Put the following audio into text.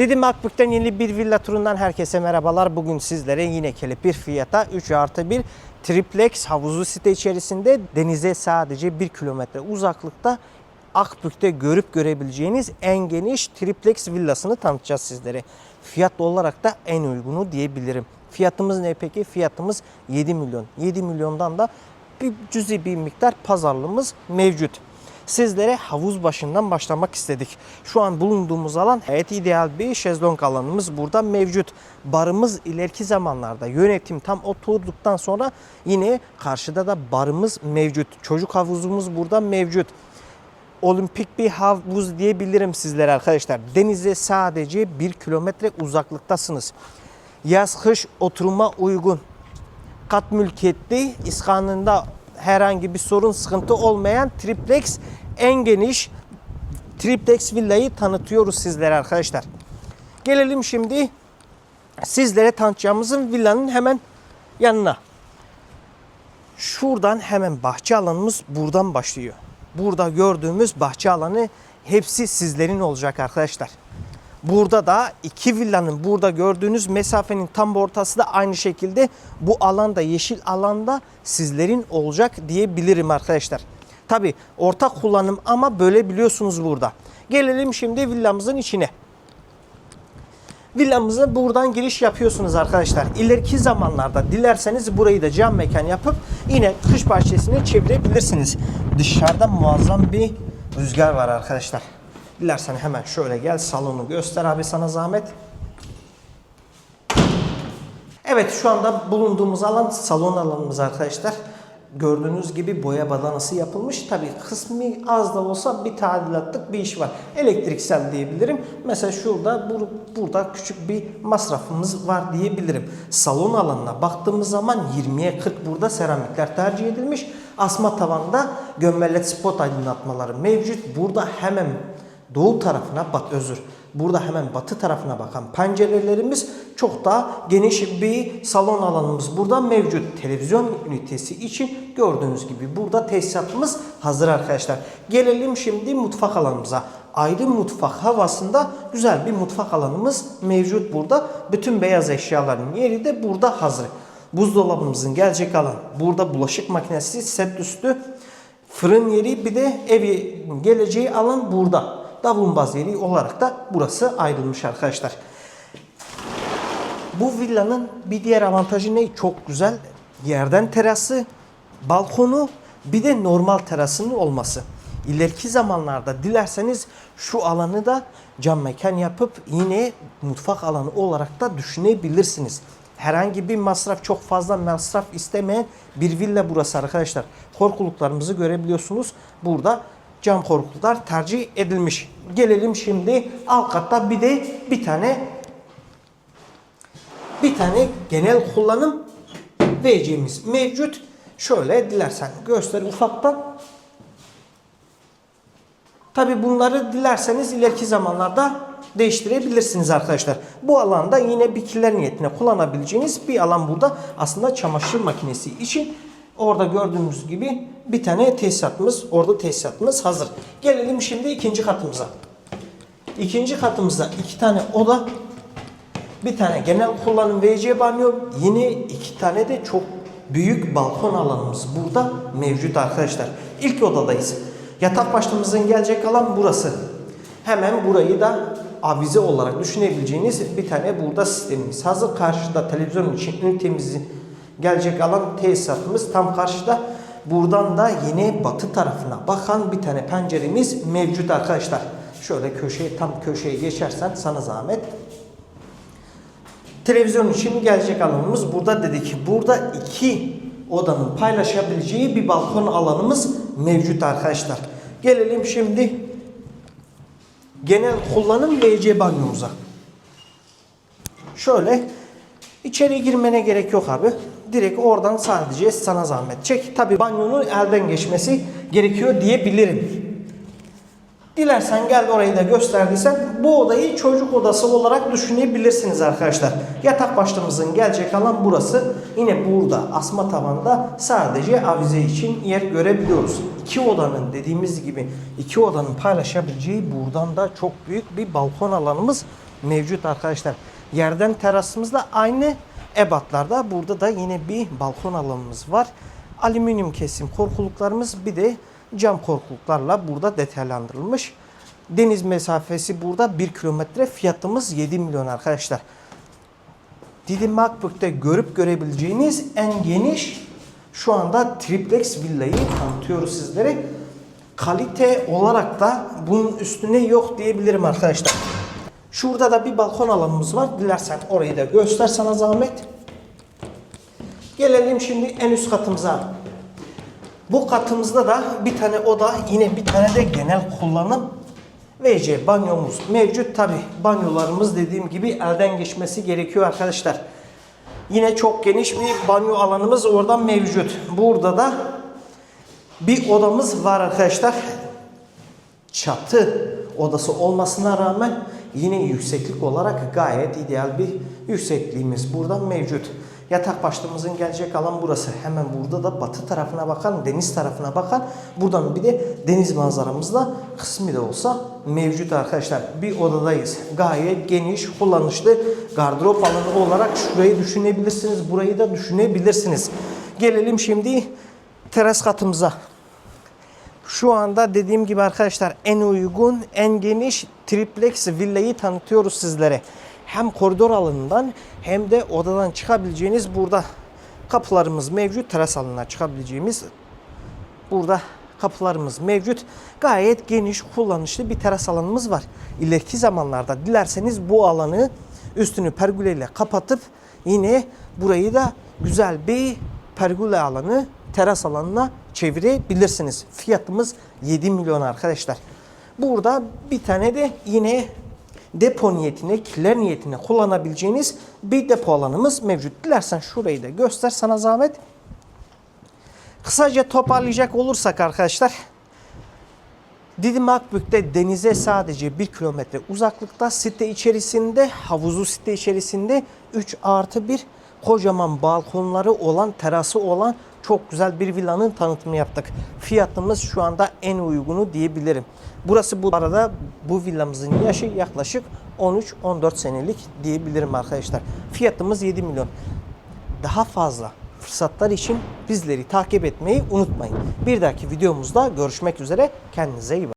Didim Akbük'ten yeni bir villa turundan herkese merhabalar. Bugün sizlere yine kelepir fiyata 3 artı 1 triplex havuzlu site içerisinde denize sadece 1 kilometre uzaklıkta Akbük'te görüp görebileceğiniz en geniş triplex villasını tanıtacağız sizlere. Fiyat olarak da en uygunu diyebilirim. Fiyatımız ne peki? Fiyatımız 7 milyon. 7 milyondan da bir cüzi bir miktar pazarlığımız mevcut. Sizlere havuz başından başlamak istedik. Şu an bulunduğumuz alan evet ideal bir şezlong alanımız burada mevcut. Barımız ileriki zamanlarda yönetim tam oturduktan sonra yine karşıda da barımız mevcut. Çocuk havuzumuz burada mevcut olimpik bir havuz diyebilirim sizlere arkadaşlar. Denize sadece 1 kilometre uzaklıktasınız. Yaz kış oturuma uygun. Kat mülkiyetli, iskanında herhangi bir sorun sıkıntı olmayan triplex en geniş triplex villayı tanıtıyoruz sizlere arkadaşlar. Gelelim şimdi sizlere tanıtacağımızın villanın hemen yanına. Şuradan hemen bahçe alanımız buradan başlıyor. Burada gördüğümüz bahçe alanı hepsi sizlerin olacak arkadaşlar. Burada da iki villanın burada gördüğünüz mesafenin tam ortası da aynı şekilde bu alanda yeşil alanda sizlerin olacak diyebilirim arkadaşlar. Tabi ortak kullanım ama böyle biliyorsunuz burada. Gelelim şimdi villamızın içine. Villamıza buradan giriş yapıyorsunuz arkadaşlar. İleriki zamanlarda dilerseniz burayı da cam mekan yapıp yine kış bahçesine çevirebilirsiniz. Dışarıda muazzam bir rüzgar var arkadaşlar. Dilersen hemen şöyle gel salonu göster abi sana zahmet. Evet şu anda bulunduğumuz alan salon alanımız arkadaşlar. Gördüğünüz gibi boya badanası yapılmış. Tabi kısmi az da olsa bir tadilatlık bir iş var. Elektriksel diyebilirim. Mesela şurada bur burada küçük bir masrafımız var diyebilirim. Salon alanına baktığımız zaman 20'ye 40 burada seramikler tercih edilmiş. Asma tavanda gömmelet spot aydınlatmaları mevcut. Burada hemen doğu tarafına bat özür. Burada hemen batı tarafına bakan pencerelerimiz çok daha geniş bir salon alanımız burada mevcut. Televizyon ünitesi için gördüğünüz gibi burada tesisatımız hazır arkadaşlar. Gelelim şimdi mutfak alanımıza. Ayrı mutfak havasında güzel bir mutfak alanımız mevcut burada. Bütün beyaz eşyaların yeri de burada hazır. Buzdolabımızın gelecek alan. Burada bulaşık makinesi set üstü. Fırın yeri bir de evi geleceği alan burada davlumbaz yeri olarak da burası ayrılmış arkadaşlar. Bu villanın bir diğer avantajı ne? Çok güzel yerden terası, balkonu bir de normal terasının olması. İleriki zamanlarda dilerseniz şu alanı da cam mekan yapıp yine mutfak alanı olarak da düşünebilirsiniz. Herhangi bir masraf çok fazla masraf istemeyen bir villa burası arkadaşlar. Korkuluklarımızı görebiliyorsunuz. Burada cam korkuluklar tercih edilmiş. Gelelim şimdi alt katta bir de bir tane bir tane genel kullanım VC'miz mevcut. Şöyle dilersen göster ufaktan. Tabi bunları dilerseniz ileriki zamanlarda değiştirebilirsiniz arkadaşlar. Bu alanda yine bitkiler niyetine kullanabileceğiniz bir alan burada. Aslında çamaşır makinesi için Orada gördüğümüz gibi bir tane tesisatımız, orada tesisatımız hazır. Gelelim şimdi ikinci katımıza. İkinci katımızda iki tane oda, bir tane genel kullanım WC banyo, yine iki tane de çok büyük balkon alanımız burada mevcut arkadaşlar. İlk odadayız. Yatak başlığımızın gelecek alan burası. Hemen burayı da avize olarak düşünebileceğiniz bir tane burada sistemimiz hazır. Karşıda televizyon için ünitemizi gelecek alan tesisatımız tam karşıda. Buradan da yine batı tarafına bakan bir tane penceremiz mevcut arkadaşlar. Şöyle köşeye tam köşeye geçersen sana zahmet. Televizyon için gelecek alanımız burada dedik. Burada iki odanın paylaşabileceği bir balkon alanımız mevcut arkadaşlar. Gelelim şimdi genel kullanım WC banyomuza. Şöyle içeri girmene gerek yok abi direkt oradan sadece sana zahmet çek. Tabi banyonun elden geçmesi gerekiyor diyebilirim. Dilersen gel orayı da gösterdiysen bu odayı çocuk odası olarak düşünebilirsiniz arkadaşlar. Yatak başlığımızın gelecek alan burası. Yine burada asma tavanda sadece avize için yer görebiliyoruz. İki odanın dediğimiz gibi iki odanın paylaşabileceği buradan da çok büyük bir balkon alanımız mevcut arkadaşlar. Yerden terasımızda aynı ebatlarda. Burada da yine bir balkon alanımız var. Alüminyum kesim korkuluklarımız bir de cam korkuluklarla burada detaylandırılmış. Deniz mesafesi burada 1 kilometre. Fiyatımız 7 milyon arkadaşlar. Didim Makbuk'ta görüp görebileceğiniz en geniş şu anda triplex villayı tanıtıyoruz sizlere. Kalite olarak da bunun üstüne yok diyebilirim arkadaşlar. Şurada da bir balkon alanımız var. Dilersen orayı da göster sana zahmet. Gelelim şimdi en üst katımıza. Bu katımızda da bir tane oda yine bir tane de genel kullanım WC banyomuz mevcut. Tabi banyolarımız dediğim gibi elden geçmesi gerekiyor arkadaşlar. Yine çok geniş bir banyo alanımız oradan mevcut. Burada da bir odamız var arkadaşlar. Çatı odası olmasına rağmen yine yükseklik olarak gayet ideal bir yüksekliğimiz buradan mevcut. Yatak başlığımızın gelecek alan burası. Hemen burada da batı tarafına bakan, deniz tarafına bakan, buradan bir de deniz manzaramız da kısmi de olsa mevcut arkadaşlar. Bir odadayız. Gayet geniş, kullanışlı gardırop alanı olarak şurayı düşünebilirsiniz, burayı da düşünebilirsiniz. Gelelim şimdi teras katımıza. Şu anda dediğim gibi arkadaşlar en uygun, en geniş triplex villayı tanıtıyoruz sizlere. Hem koridor alanından hem de odadan çıkabileceğiniz burada kapılarımız mevcut. Teras alanına çıkabileceğimiz burada kapılarımız mevcut. Gayet geniş, kullanışlı bir teras alanımız var. İleriki zamanlarda dilerseniz bu alanı üstünü pergüleyle kapatıp yine burayı da güzel bir pergüle alanı teras alanına çevirebilirsiniz. Fiyatımız 7 milyon arkadaşlar. Burada bir tane de yine depo niyetine, kiler niyetine kullanabileceğiniz bir depo alanımız mevcut. Dilersen şurayı da göster sana zahmet. Kısaca toparlayacak olursak arkadaşlar Didim Akbük'te denize sadece 1 kilometre uzaklıkta site içerisinde havuzu site içerisinde 3 artı 1 kocaman balkonları olan terası olan çok güzel bir villanın tanıtımını yaptık. Fiyatımız şu anda en uygunu diyebilirim. Burası bu arada bu villamızın yaşı yaklaşık 13-14 senelik diyebilirim arkadaşlar. Fiyatımız 7 milyon. Daha fazla fırsatlar için bizleri takip etmeyi unutmayın. Bir dahaki videomuzda görüşmek üzere. Kendinize iyi bakın.